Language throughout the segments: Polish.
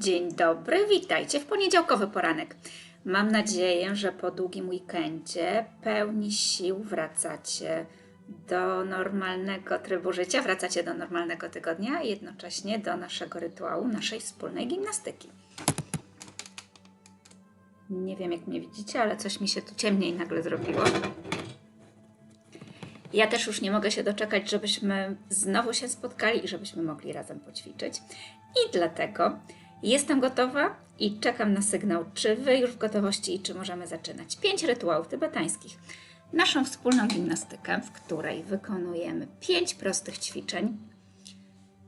Dzień dobry, witajcie w poniedziałkowy poranek. Mam nadzieję, że po długim weekendzie pełni sił wracacie do normalnego trybu życia, wracacie do normalnego tygodnia, i jednocześnie do naszego rytuału, naszej wspólnej gimnastyki. Nie wiem, jak mnie widzicie, ale coś mi się tu ciemniej nagle zrobiło. Ja też już nie mogę się doczekać, żebyśmy znowu się spotkali i żebyśmy mogli razem poćwiczyć. I dlatego jestem gotowa i czekam na sygnał, czy Wy już w gotowości i czy możemy zaczynać. Pięć rytuałów tybetańskich. Naszą wspólną gimnastykę, w której wykonujemy pięć prostych ćwiczeń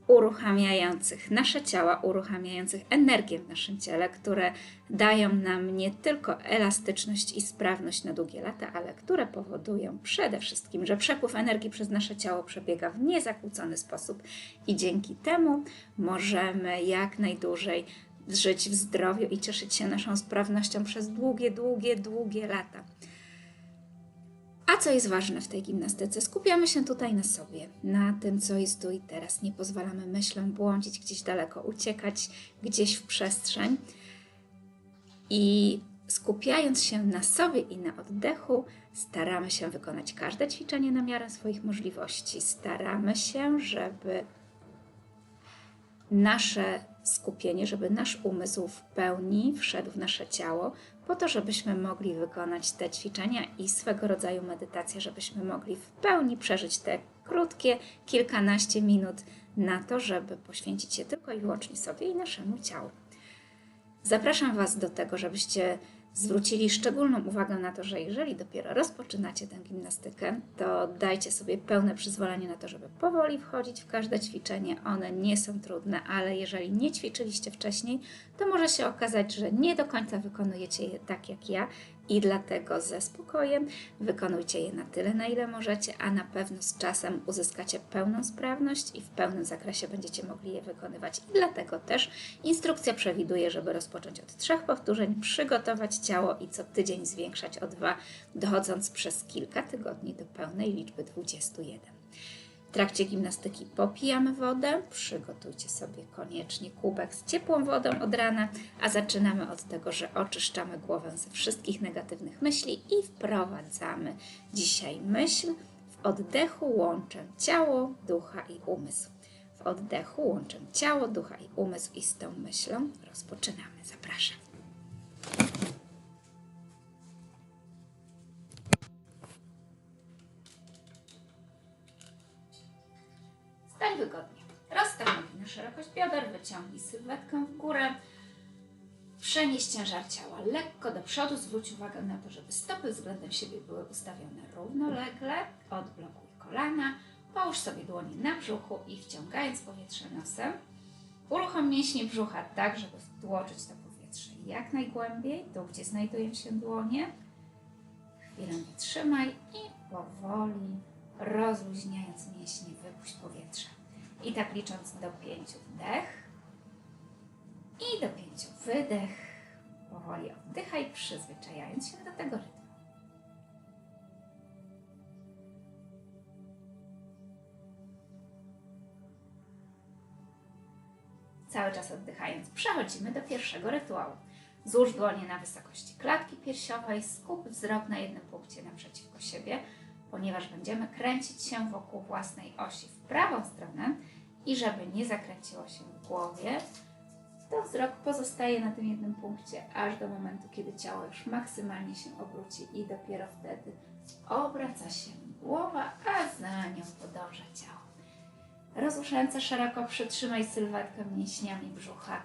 uruchamiających nasze ciała, uruchamiających energię w naszym ciele, które dają nam nie tylko elastyczność i sprawność na długie lata, ale które powodują przede wszystkim, że przepływ energii przez nasze ciało przebiega w niezakłócony sposób i dzięki temu możemy jak najdłużej żyć w zdrowiu i cieszyć się naszą sprawnością przez długie, długie, długie lata. A co jest ważne w tej gimnastyce? Skupiamy się tutaj na sobie, na tym, co jest tu i teraz. Nie pozwalamy myślom błądzić gdzieś daleko, uciekać gdzieś w przestrzeń. I skupiając się na sobie i na oddechu, staramy się wykonać każde ćwiczenie na miarę swoich możliwości. Staramy się, żeby nasze skupienie, żeby nasz umysł w pełni wszedł w nasze ciało, po to, żebyśmy mogli wykonać te ćwiczenia i swego rodzaju medytację, żebyśmy mogli w pełni przeżyć te krótkie kilkanaście minut na to, żeby poświęcić się tylko i wyłącznie sobie i naszemu ciału. Zapraszam Was do tego, żebyście zwrócili szczególną uwagę na to, że jeżeli dopiero rozpoczynacie tę gimnastykę, to dajcie sobie pełne przyzwolenie na to, żeby powoli wchodzić w każde ćwiczenie. One nie są trudne, ale jeżeli nie ćwiczyliście wcześniej, to może się okazać, że nie do końca wykonujecie je tak jak ja i dlatego ze spokojem wykonujcie je na tyle, na ile możecie, a na pewno z czasem uzyskacie pełną sprawność i w pełnym zakresie będziecie mogli je wykonywać. I dlatego też instrukcja przewiduje, żeby rozpocząć od trzech powtórzeń, przygotować ciało i co tydzień zwiększać o dwa, dochodząc przez kilka tygodni do pełnej liczby 21. W trakcie gimnastyki popijamy wodę. Przygotujcie sobie koniecznie kubek z ciepłą wodą od rana, a zaczynamy od tego, że oczyszczamy głowę ze wszystkich negatywnych myśli i wprowadzamy dzisiaj myśl. W oddechu łączę ciało, ducha i umysł. W oddechu łączę ciało, ducha i umysł i z tą myślą rozpoczynamy. Zapraszam. Stań wygodnie. Rozstaw nogi na szerokość bioder, wyciągnij sylwetkę w górę. Przenieś ciężar ciała lekko do przodu. Zwróć uwagę na to, żeby stopy względem siebie były ustawione równolegle. Odblokuj kolana. Połóż sobie dłonie na brzuchu i wciągając powietrze nosem, uruchom mięśnie brzucha tak, żeby wtłoczyć to powietrze jak najgłębiej, tu gdzie znajdują się dłonie. Chwilę wytrzymaj i powoli rozluźniając mięśnie, wypuść powietrze. I tak licząc do pięciu wdech i do pięciu wydech. Powoli oddychaj, przyzwyczajając się do tego rytmu. Cały czas oddychając, przechodzimy do pierwszego rytuału. Złóż dłonie na wysokości klatki piersiowej, skup wzrok na jednym punkcie naprzeciwko siebie, ponieważ będziemy kręcić się wokół własnej osi w prawą stronę i żeby nie zakręciło się w głowie, to wzrok pozostaje na tym jednym punkcie, aż do momentu, kiedy ciało już maksymalnie się obróci i dopiero wtedy obraca się głowa, a za nią podąża ciało. Ręce szeroko, przytrzymaj sylwetkę mięśniami brzucha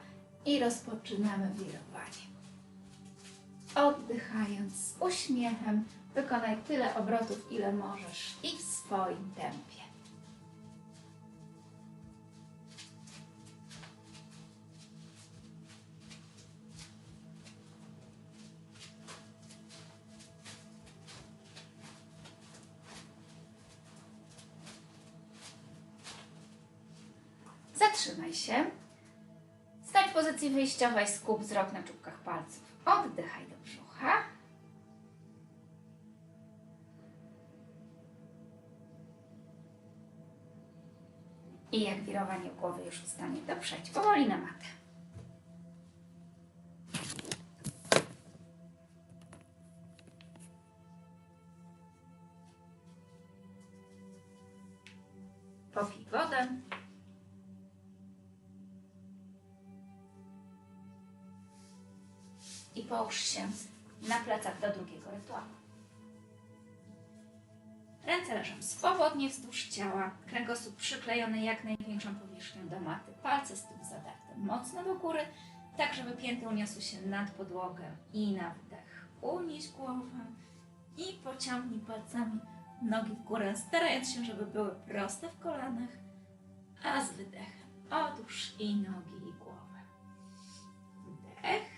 i rozpoczynamy wirowanie. Oddychając z uśmiechem, wykonaj tyle obrotów, ile możesz i w swoim tempie. Się. W pozycji wyjściowej, skup wzrok na czubkach palców. Oddychaj do brzucha. I jak wirowanie głowy już ustanie, to przejdź powoli na matę. Połóż się na plecach do drugiego rytuału. Ręce leżą swobodnie wzdłuż ciała, kręgosłup przyklejony jak największą powierzchnią do maty, palce stóp zadarte mocno do góry, tak żeby pięty uniosły się nad podłogę i na wdech unieś głowę i pociągnij palcami nogi w górę, starając się, żeby były proste w kolanach, a z wydechem odłóż i nogi i głowę. Wdech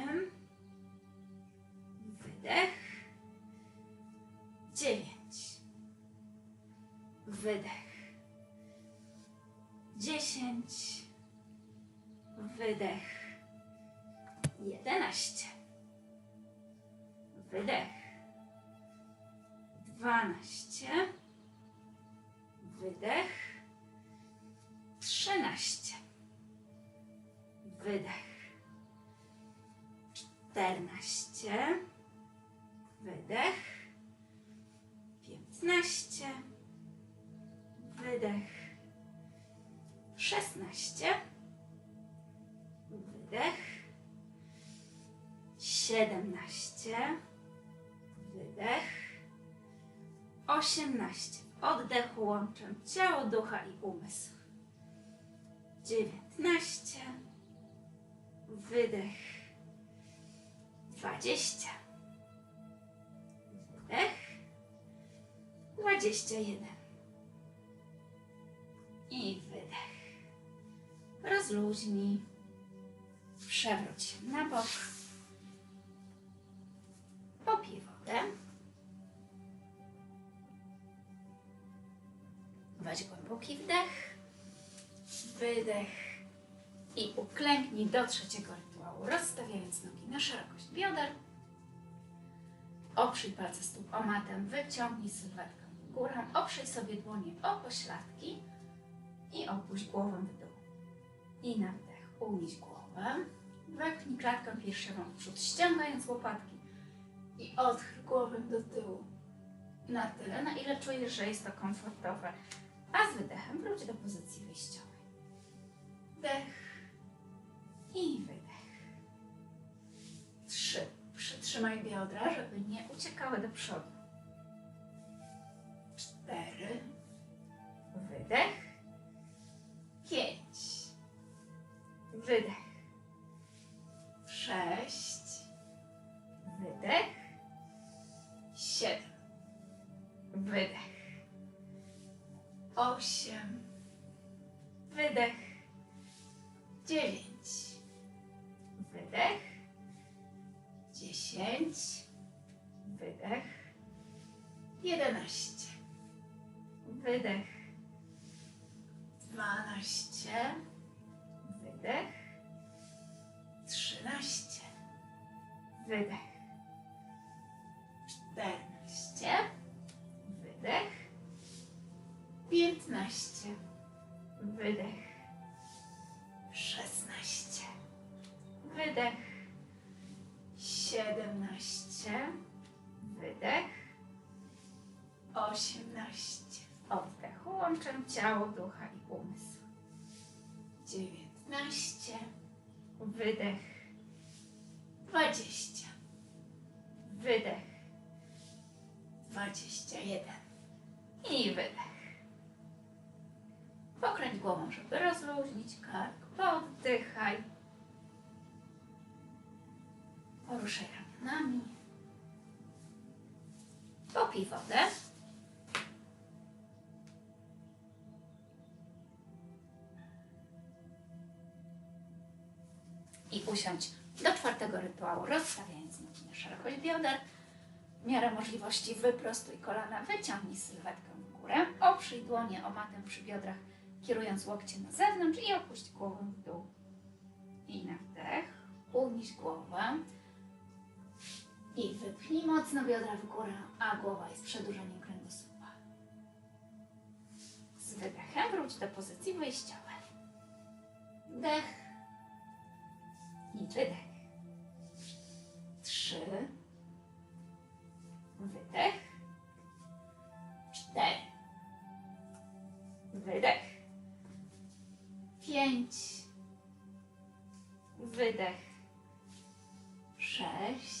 Wydech. Dziesięć. Wydech. Jedenaście. Wydech. Dwanaście. Wydech. Trzynaście. Wydech. Czternaście. 12. Wydech. 17. Wydech. 18. Oddech łączę ciało, ducha i umysł. 19. Wydech. 20. Wdech. 21. I Rozluźnij. Przewróć się na bok. Popij wodę. Weź głęboki wdech. Wydech. I uklęknij do trzeciego rytuału, rozstawiając nogi na szerokość bioder. Oprzyj palce stóp o matę, wyciągnij sylwetkę w górę, oprzyj sobie dłonie o pośladki i opuść głowę w dół. I na wdech unieś głowę, wepchnij klatkę piersiową w przód, ściągając łopatki i odchyl głowę do tyłu na tyle, na ile czujesz, że jest to komfortowe, a z wydechem wróć do pozycji wyjściowej. Wdech i wydech. Trzy. Przytrzymaj biodra, żeby nie uciekały do przodu. Wydech. Siedemnaście. Wydech. Osiemnaście. Oddech. Łączę ciało, ducha i umysł. Dziewiętnaście. Wydech. Dwadzieścia. Wydech. Dwadzieścia jeden. I wydech. Pokręć głową, żeby rozluźnić kark. Poddychaj. Poruszaj ramionami. Popij wodę. I usiądź do czwartego rytuału, rozstawiając nogi na szerokość bioder. W miarę możliwości wyprostuj kolana, wyciągnij sylwetkę w górę. Oprzyj dłonie o matę przy biodrach, kierując łokcie na zewnątrz i opuść głowę w dół. I na wdech, unieś głowę. I wypchnij mocno biodra w górę, a głowa jest przedłużeniem kręgosłupa. Z wydechem wróć do pozycji wyjściowej. Wdech i wydech. Trzy. Wydech. Cztery. Wydech. Pięć. Wydech. Sześć.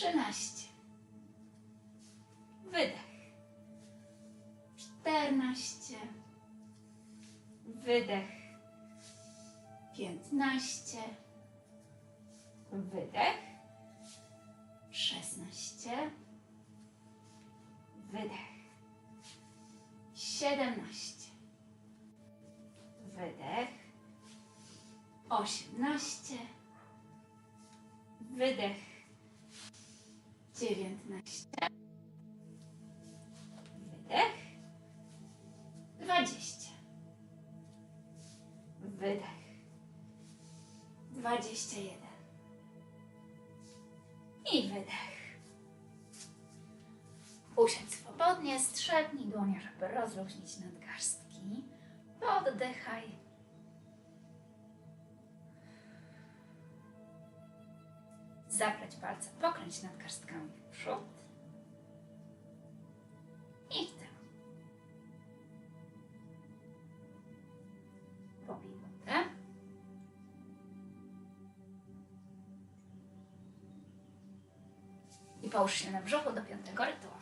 Trzynaście. Wydech. Czternaście. Wydech. Piętnaście. Wydech. Szesnaście. Wydech. Siedemnaście. Wydech. Osiemnaście. Wydech. Dziewiętnaście. Wydech. Dwadzieścia. Wydech. Dwadzieścia jeden. I wydech. Usiądź swobodnie, strzepnij dłonie, żeby rozluźnić nadgarstki. Oddychaj. Zapleć palce, pokręć nadgarstkami w przód i w tył. Pobij. I połóż się na brzuchu do piątego rytuału.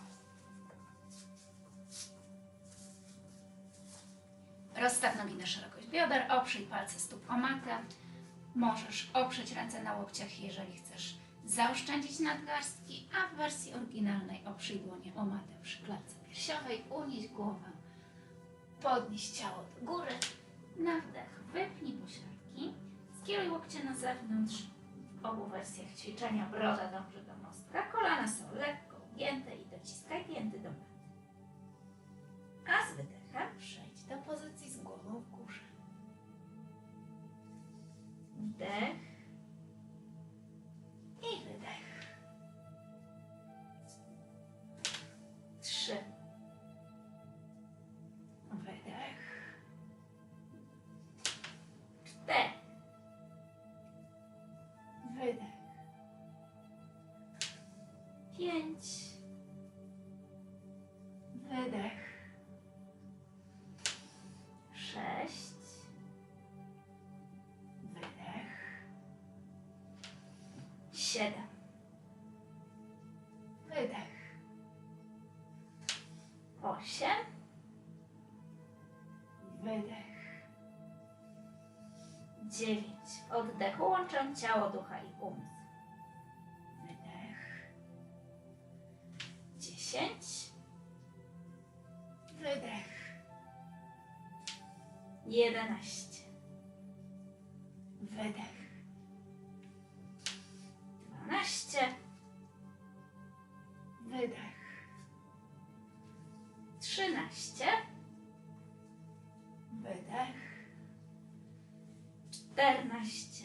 Rozstaw nogi na szerokość bioder, oprzyj palce stóp o matę. Możesz oprzeć ręce na łokciach, jeżeli chcesz zaoszczędzić nadgarstki, a w wersji oryginalnej oprzyj dłonie o matę przy klatce piersiowej, unieś głowę, podnieś ciało do góry, na wdech wypnij pośladki, skieruj łokcie na zewnątrz. W obu wersjach ćwiczenia broda dąży do mostka, kolana są lekko ugięte i dociskaj pięty do maty. A z wydechem przejdź do pozycji Wdech i wydech. Trzy. Wydech. Cztery. Wydech. Pięć. Siedem. Wydech. Osiem. Wydech. Dziewięć. Oddechu łączę ciało, ducha i umysł. Wydech. Trzynaście. Wydech. Czternaście.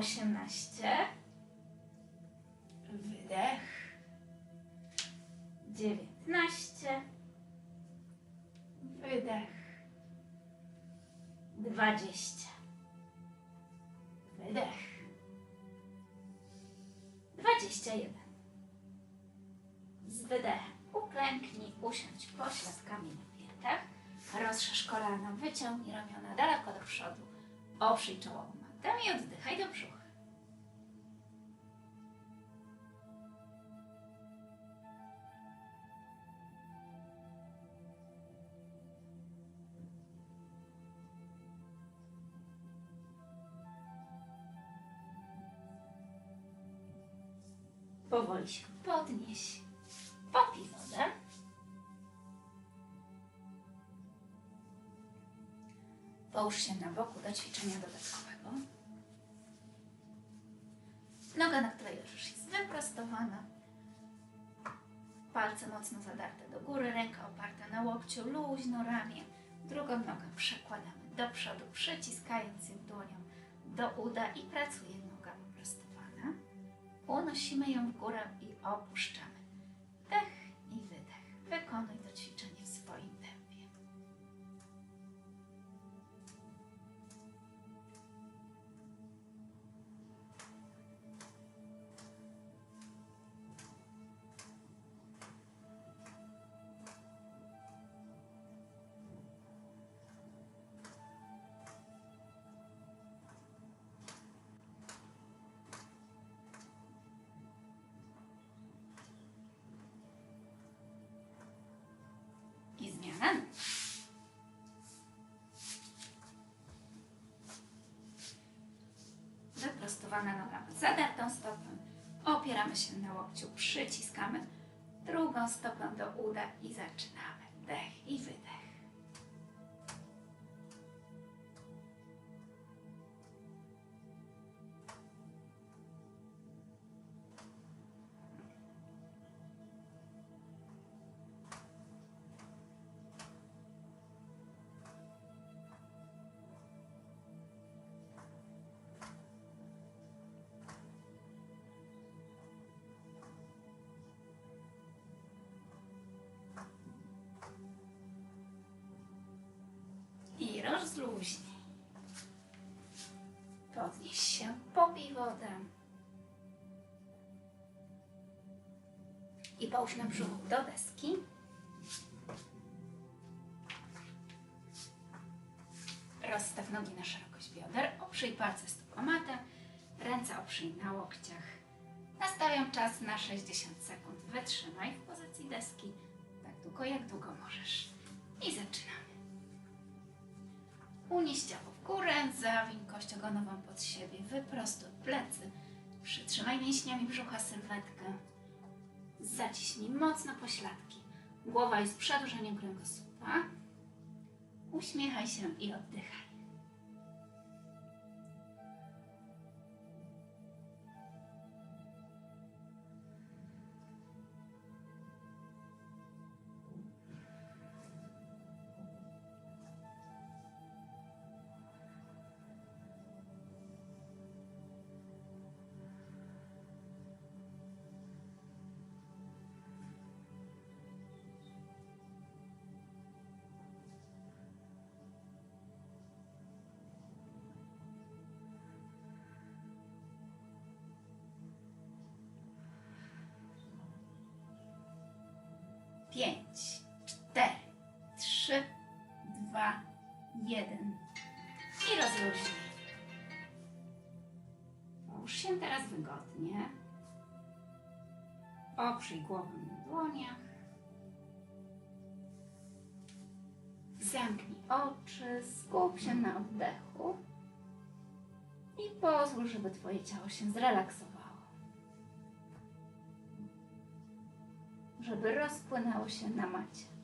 18. Wydech. 19. Wydech. 20. Wydech. 21. Z wydechem uklęknij, usiądź pośladkami na piętach, rozszerz kolana, wyciągnij ramiona daleko do przodu, oprzyj czoło matę i oddychaj do brzucha. Powoli się podnieś. Popij wodę. Połóż się na boku do ćwiczenia dodatkowego. Noga, na której leżysz, jest wyprostowana. Palce mocno zadarte do góry, ręka oparta na łokciu, luźno ramię. Drugą nogę przekładamy do przodu, przyciskając ją dłonią do uda i pracuje noga wyprostowana. Unosimy ją w górę i opuszczamy. Wdech i wydech. Wykonuj to ćwiczenie Ma zadartą stopę. Opieramy się na łokciu, przyciskamy drugą stopę do uda i zaczynamy. Wdech i wydech. I połóż na brzuchu do deski. Rozstaw nogi na szerokość bioder, oprzyj palce stóp o ręce oprzyj na łokciach. Nastawiam czas na 60 sekund. Wytrzymaj w pozycji deski tak długo, jak długo możesz. I zaczynamy. Unieś ciało w górę, zawiń kość ogonową pod siebie, wyprostuj plecy, przytrzymaj mięśniami brzucha sylwetkę, zaciśnij mocno pośladki, głowa jest przedłużeniem kręgosłupa, uśmiechaj się i oddychaj. Jeden. I rozluźnij. Połóż się teraz wygodnie. Oprzyj głowę na dłoniach. Zamknij oczy, skup się na oddechu i pozwól, żeby Twoje ciało się zrelaksowało. Żeby rozpłynęło się na macie.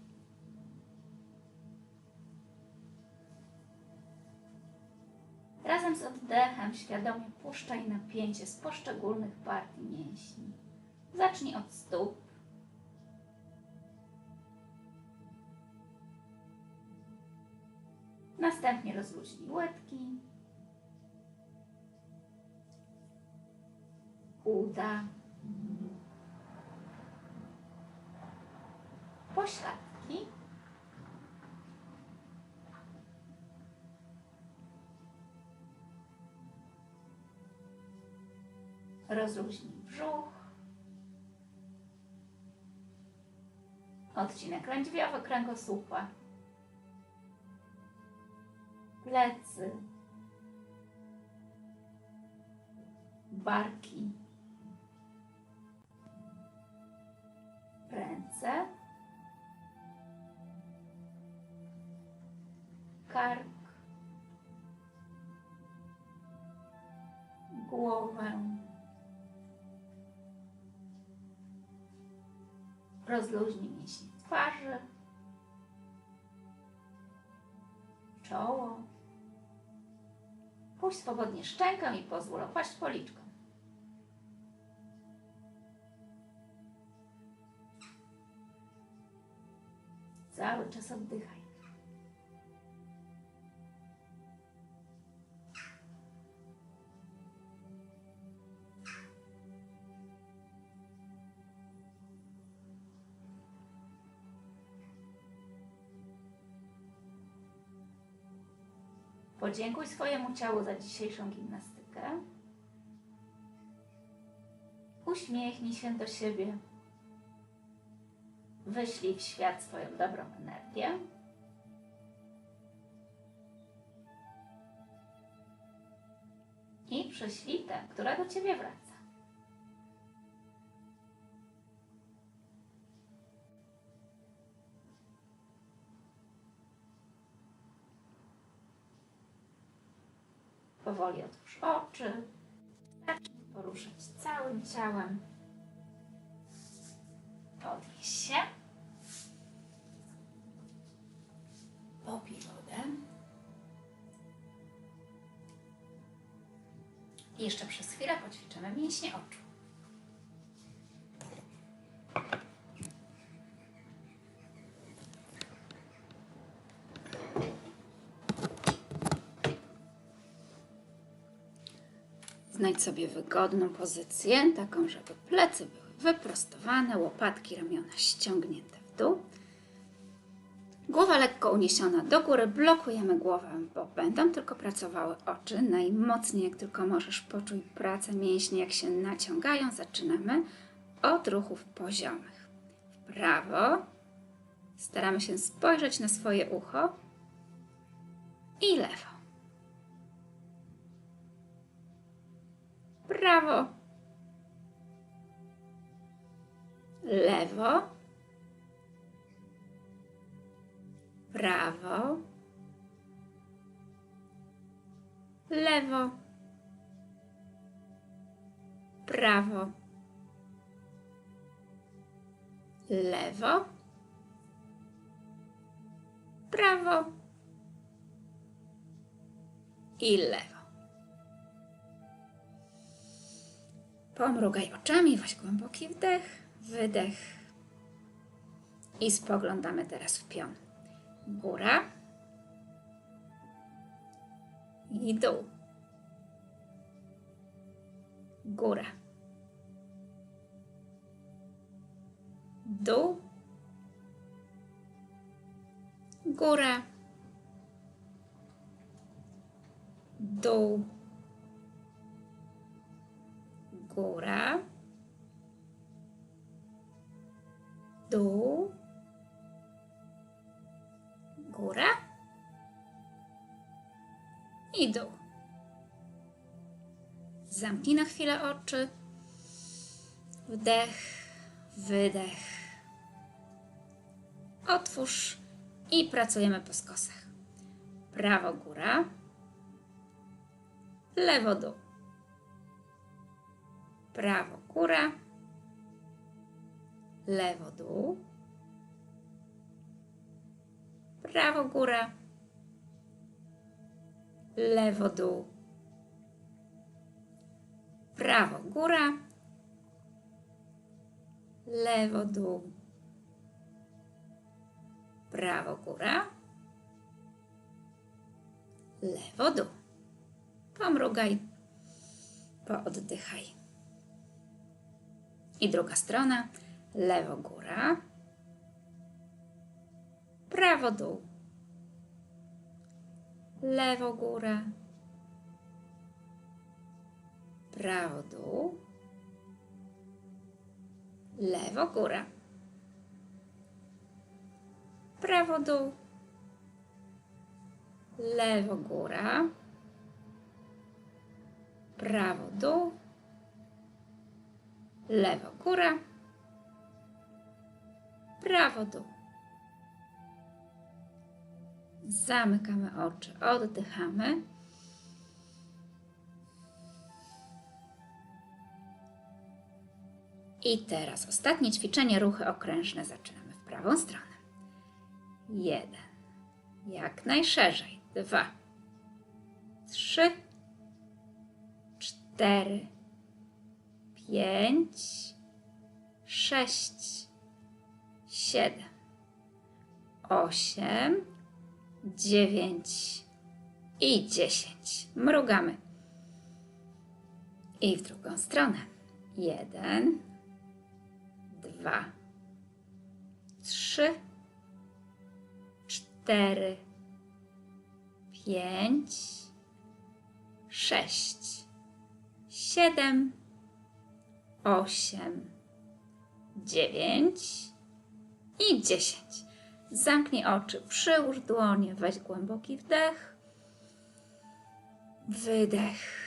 Razem z oddechem świadomie puszczaj napięcie z poszczególnych partii mięśni. Zacznij od stóp. Następnie rozluźnij łydki, uda, pośladki, Rozluźnij brzuch. Odcinek lędźwiowy kręgosłupa. Plecy. Barki. Ręce. Kark. Głowę. Rozluźnij mięśnie twarzy, czoło. Puść swobodnie szczękę i pozwól opaść policzką. Cały czas oddychaj. Podziękuj swojemu ciału za dzisiejszą gimnastykę. Uśmiechnij się do siebie. Wyślij w świat swoją dobrą energię. I prześlij tę, która do ciebie wraca. Powoli otwórz oczy. Zacznij poruszać całym ciałem. Podnieś się. Popij wodę. I jeszcze przez chwilę poćwiczymy mięśnie oczu. Znajdź sobie wygodną pozycję, taką, żeby plecy były wyprostowane, łopatki, ramiona ściągnięte w dół. Głowa lekko uniesiona do góry, blokujemy głowę, bo będą tylko pracowały oczy. Najmocniej jak tylko możesz poczuj pracę mięśni, jak się naciągają. Zaczynamy od ruchów poziomych. W prawo staramy się spojrzeć na swoje ucho i lewo. Prawo, lewo, prawo, lewo, prawo, lewo, prawo. I lewo. Pomrugaj oczami, weź głęboki wdech, wydech. I spoglądamy teraz w pion. Góra i dół. Góra. Dół. Góra. Dół góra, dół, góra i dół. Zamknij na chwilę oczy. Wdech, wydech. Otwórz i pracujemy po skosach. Prawo góra, lewo dół prawo góra, lewo dół, prawo góra, lewo dół, prawo góra, lewo dół, prawo góra, lewo dół. Pomrugaj, pooddychaj. I druga strona, lewo góra, prawo dół, lewo góra, prawo dół, lewo góra, prawo dół, lewo góra, prawo dół, lewo góra, prawo dół. Zamykamy oczy, oddychamy. I teraz ostatnie ćwiczenie, ruchy okrężne. Zaczynamy w prawą stronę. Jeden. Jak najszerzej. Dwa. Trzy. Cztery. Pięć. Sześć. Siedem. Osiem. Dziewięć. I dziesięć. Mrugamy. I w drugą stronę. Jeden dwa, trzy, cztery, pięć, sześć, siedem, osiem, dziewięć i dziesięć. Zamknij oczy, przyłóż dłonie, weź głęboki wdech, wydech.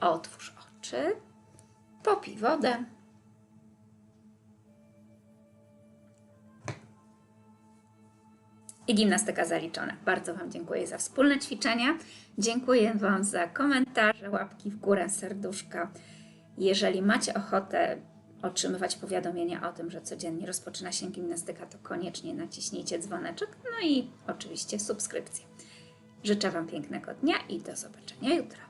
Otwórz oczy, popij wodę. I gimnastyka zaliczona. Bardzo Wam dziękuję za wspólne ćwiczenia. Dziękuję Wam za komentarze, łapki w górę, serduszka. Jeżeli macie ochotę otrzymywać powiadomienia o tym, że codziennie rozpoczyna się gimnastyka, to koniecznie naciśnijcie dzwoneczek, no i oczywiście subskrypcję. Życzę Wam pięknego dnia i do zobaczenia jutro.